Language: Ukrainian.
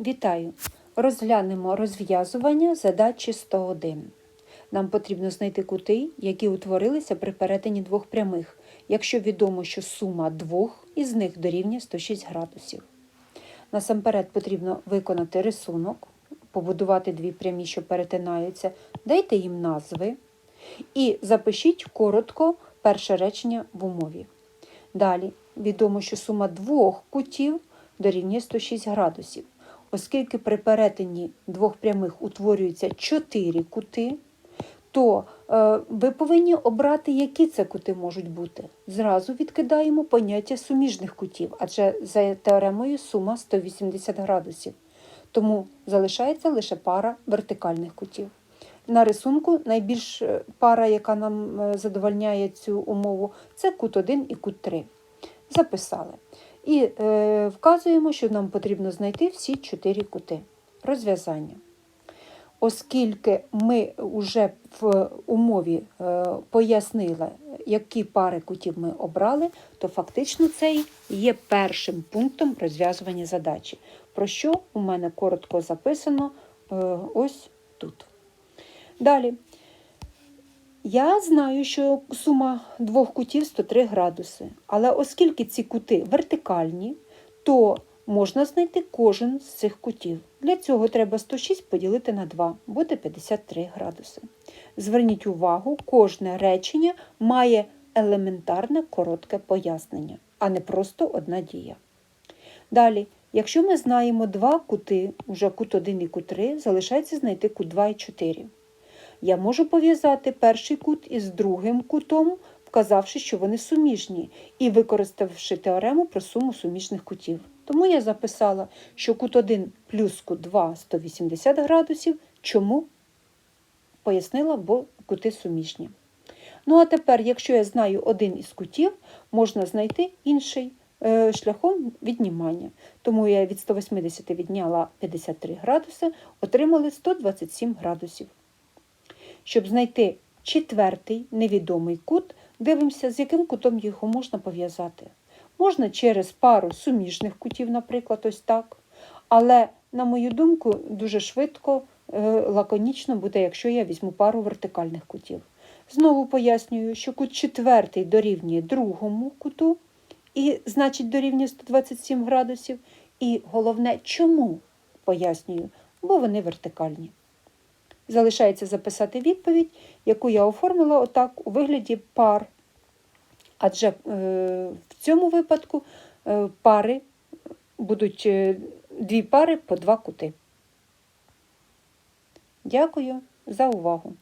Вітаю! Розглянемо розв'язування задачі 101. Нам потрібно знайти кути, які утворилися при перетині двох прямих, якщо відомо, що сума двох із них дорівнює 106 градусів. Насамперед потрібно виконати рисунок, побудувати дві прямі, що перетинаються, дайте їм назви і запишіть коротко перше речення в умові. Далі відомо, що сума двох кутів дорівнює 106 градусів. Оскільки при перетині двох прямих утворюються 4 кути, то е, ви повинні обрати, які це кути можуть бути. Зразу відкидаємо поняття суміжних кутів, адже за теоремою сума 180 градусів. Тому залишається лише пара вертикальних кутів. На рисунку найбільш е, пара, яка нам е, задовольняє цю умову, це кут 1 і кут 3. Записали. І вказуємо, що нам потрібно знайти всі чотири кути. Розв'язання. Оскільки ми вже в умові е, пояснили, які пари кутів ми обрали, то фактично це є першим пунктом розв'язування задачі, про що у мене коротко записано е, ось тут. Далі. Я знаю, що сума двох кутів 103 градуси, але оскільки ці кути вертикальні, то можна знайти кожен з цих кутів. Для цього треба 106 поділити на 2, буде 53 градуси. Зверніть увагу, кожне речення має елементарне коротке пояснення, а не просто одна дія. Далі, якщо ми знаємо два кути, уже кут 1 і кут 3, залишається знайти кут 2 і 4 я можу пов'язати перший кут із другим кутом, вказавши, що вони суміжні, і використавши теорему про суму суміжних кутів. Тому я записала, що кут 1 плюс кут 2 180 градусів. Чому? Пояснила, бо кути суміжні. Ну, а тепер, якщо я знаю один із кутів, можна знайти інший е, шляхом віднімання. Тому я від 180 відняла 53 градуси, отримали 127 градусів. Щоб знайти четвертий невідомий кут, дивимося, з яким кутом його можна пов'язати. Можна через пару суміжних кутів, наприклад, ось так. Але, на мою думку, дуже швидко, е, лаконічно буде, якщо я візьму пару вертикальних кутів. Знову пояснюю, що кут четвертий дорівнює другому куту, і значить дорівнює 127 градусів. І головне, чому пояснюю, бо вони вертикальні. Залишається записати відповідь, яку я оформила отак у вигляді пар. Адже е, в цьому випадку е, пари будуть е, дві пари по два кути. Дякую за увагу!